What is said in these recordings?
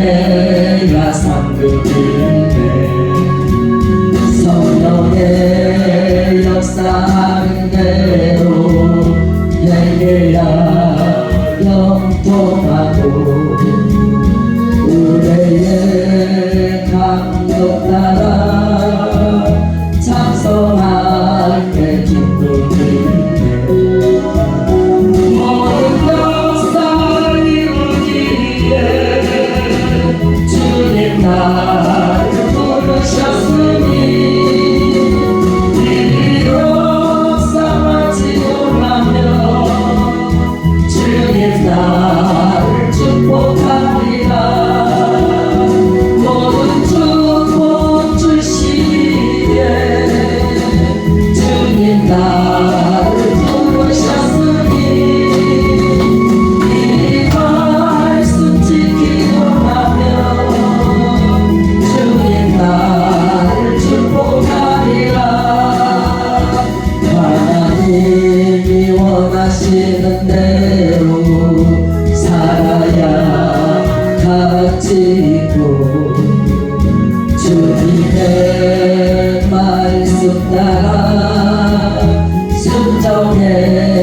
해야 상급인데 성령의 역사대로 행해야 영통하고 우리의 강력 따라 찬송할 때 기쁨인데 원하시는 대로 살아야 가지고 주님의 말씀 따라 순종해.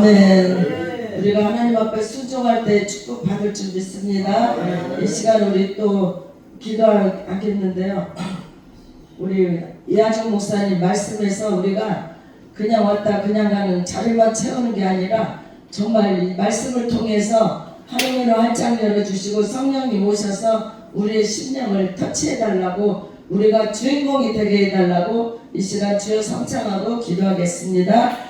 아멘. 우리가 하나님 앞에 순종할 때 축복 받을 줄 믿습니다. 이 시간 우리 또 기도하겠는데요. 우리 이하정 목사님 말씀에서 우리가 그냥 왔다 그냥 가는 자리만 채우는 게 아니라 정말 이 말씀을 통해서 하나님으로 활짝 열어주시고 성령님 오셔서 우리의 심령을 터치해달라고 우리가 주인공이 되게 해달라고 이 시간 주여 성창하고 기도하겠습니다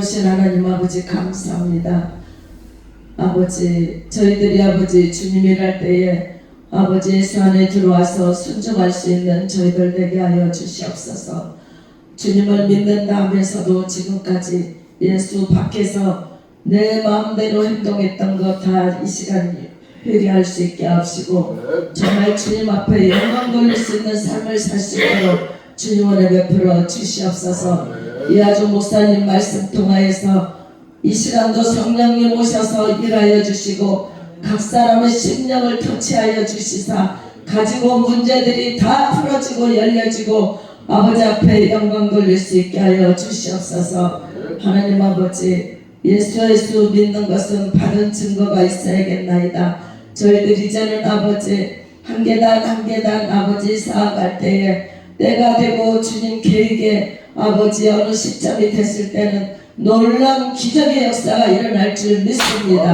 주신 하나님 아버지 감사합니다. 아버지 저희들이 아버지 주님 일할 때에 아버지 예수 안에 들어와서 순종할 수 있는 저희들 되게 하여 주시옵소서. 주님을 믿는다 하면서도 지금까지 예수 밖에서 내 마음대로 행동했던 것 다 이 시간 회개할 수 있게 하시고 정말 주님 앞에 영광 돌릴 수 있는 삶을 살 수 있도록 주님 은혜 베풀어 주시옵소서 이아주 목사님 말씀 통하여서 이 시간도 성령님 오셔서 일하여 주시고 각 사람의 심령을 터치하여 주시사 가지고 온 문제들이 다 풀어지고 열려지고 아버지 앞에 영광 돌릴 수 있게 하여 주시옵소서. 하나님 아버지 예수 예수 믿는 것은 바른 증거가 있어야겠나이다. 저희들 이제는 아버지 한 계단 한 계단 아버지 쌓아갈 때에 때가 되고 주님 계획에 아버지 어느 시점이 됐을 때는 놀라운 기적의 역사가 일어날 줄 믿습니다.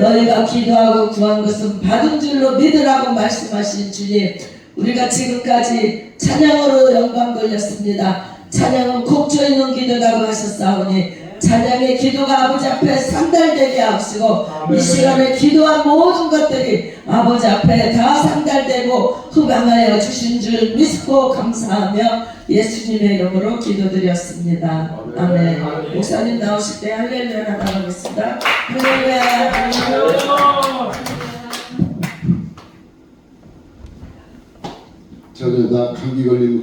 너희가 기도하고 구한 것은 받은 줄로 믿으라고 말씀하신 주님 우리가 지금까지 찬양으로 영광 돌렸습니다. 찬양은 곡조 있는 기도라고 하셨사오니 찬양의 기도가 아버지 앞에 상달되게 하시고 이 시간에 기도한 모든 것들이 아버지 앞에 다 상달되고 흡양하여 주신 줄 믿고 감사하며 예수님의 이름으로 기도드렸습니다. 아멘. 목사님 나오실 때 할렐루야 나가겠습니다. 할렐루야. 저는 나 감기 걸리면